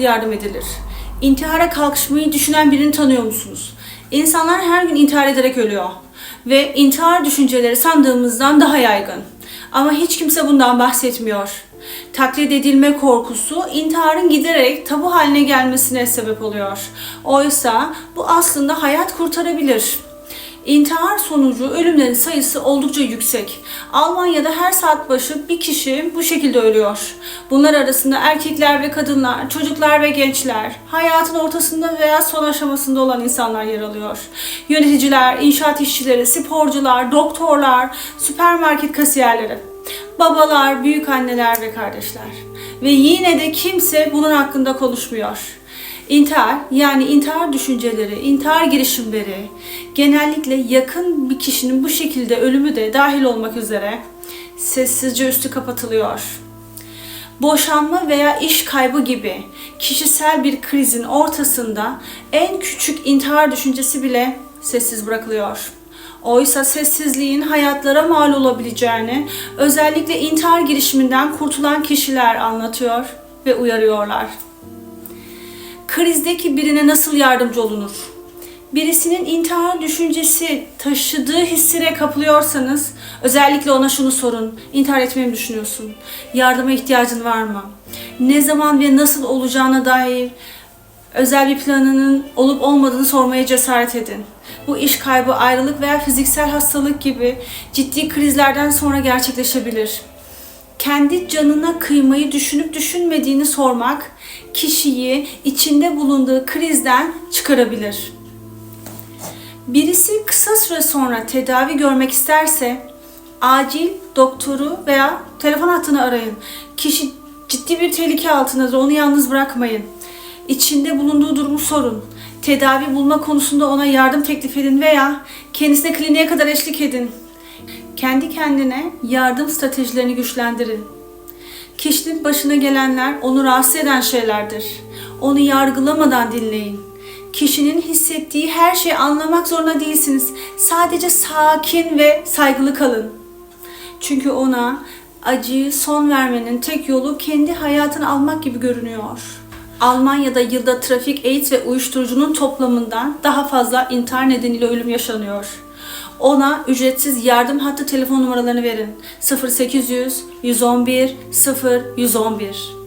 yardım edilir. İntihara kalkışmayı düşünen birini tanıyor musunuz? İnsanlar her gün intihar ederek ölüyor. Ve intihar düşünceleri sandığımızdan daha yaygın. Ama hiç kimse bundan bahsetmiyor. Taklit edilme korkusu intiharın giderek tabu haline gelmesine sebep oluyor. Oysa bu aslında hayat kurtarabilir. İntihar sonucu ölümlerin sayısı oldukça yüksek. Almanya'da her saat başı bir kişi bu şekilde ölüyor. Bunlar arasında erkekler ve kadınlar, çocuklar ve gençler, hayatın ortasında veya son aşamasında olan insanlar yer alıyor. Yöneticiler, inşaat işçileri, sporcular, doktorlar, süpermarket kasiyerleri, babalar, büyük anneler ve kardeşler. Ve yine de kimse bunun hakkında konuşmuyor. İntihar yani intihar düşünceleri, intihar girişimleri genellikle yakın bir kişinin bu şekilde ölümü de dahil olmak üzere sessizce üstü kapatılıyor. Boşanma veya iş kaybı gibi kişisel bir krizin ortasında en küçük intihar düşüncesi bile sessiz bırakılıyor. Oysa sessizliğin hayatlara mal olabileceğini özellikle intihar girişiminden kurtulan kişiler anlatıyor ve uyarıyorlar. Krizdeki birine nasıl yardımcı olunur? Birisinin intihar düşüncesi taşıdığı hissine kapılıyorsanız özellikle ona şunu sorun. İntihar etmeyi mi düşünüyorsun? Yardıma ihtiyacın var mı? Ne zaman ve nasıl olacağına dair özel bir planının olup olmadığını sormaya cesaret edin. Bu iş kaybı, ayrılık veya fiziksel hastalık gibi ciddi krizlerden sonra gerçekleşebilir kendi canına kıymayı düşünüp düşünmediğini sormak kişiyi içinde bulunduğu krizden çıkarabilir. Birisi kısa süre sonra tedavi görmek isterse acil doktoru veya telefon hattını arayın. Kişi ciddi bir tehlike altındadır. Onu yalnız bırakmayın. İçinde bulunduğu durumu sorun. Tedavi bulma konusunda ona yardım teklif edin veya kendisine kliniğe kadar eşlik edin. Kendi kendine yardım stratejilerini güçlendirin. Kişinin başına gelenler onu rahatsız eden şeylerdir. Onu yargılamadan dinleyin. Kişinin hissettiği her şeyi anlamak zorunda değilsiniz. Sadece sakin ve saygılı kalın. Çünkü ona acıyı son vermenin tek yolu kendi hayatını almak gibi görünüyor. Almanya'da yılda trafik, AIDS ve uyuşturucunun toplamından daha fazla intihar nedeniyle ölüm yaşanıyor. Ona ücretsiz yardım hattı telefon numaralarını verin. 0800 111 0 111